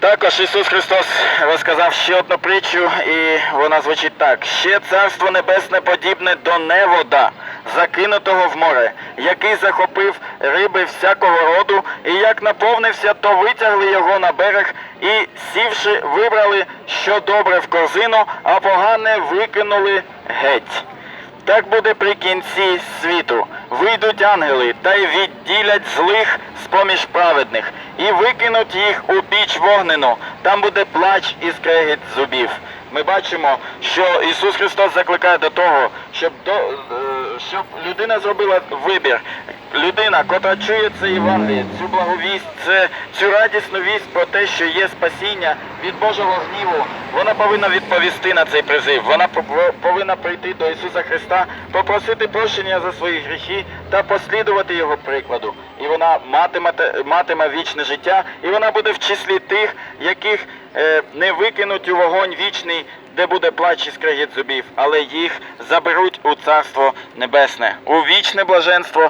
Також Ісус Христос розказав ще одну притчу, і вона звучить так: ще царство небесне подібне до невода, закинутого в море, який захопив риби всякого роду, і як наповнився, то витягли його на берег і, сівши, вибрали, що добре в корзину, а погане викинули геть. Так буде при кінці світу. Вийдуть ангели та й відділять злих з-поміж праведних, і викинуть їх у піч вогнену. Там буде плач і скрегіт зубів. Ми бачимо, що Ісус Христос закликає до того, щоб до, е, щоб людина зробила вибір. Людина, котра чує це Євангеліє, цю благовість, це цю радісну вість про те, що є спасіння від Божого гніву, вона повинна відповісти на цей призив. Вона повинна прийти до Ісуса Христа, попросити прощення за свої гріхи та послідувати Його прикладу. І вона матиме, матиме вічне життя, і вона буде в числі тих, яких е, не викинуть у вогонь вічний, де буде плач і скрегіт зубів, але їх заберуть у царство небесне, у вічне блаженство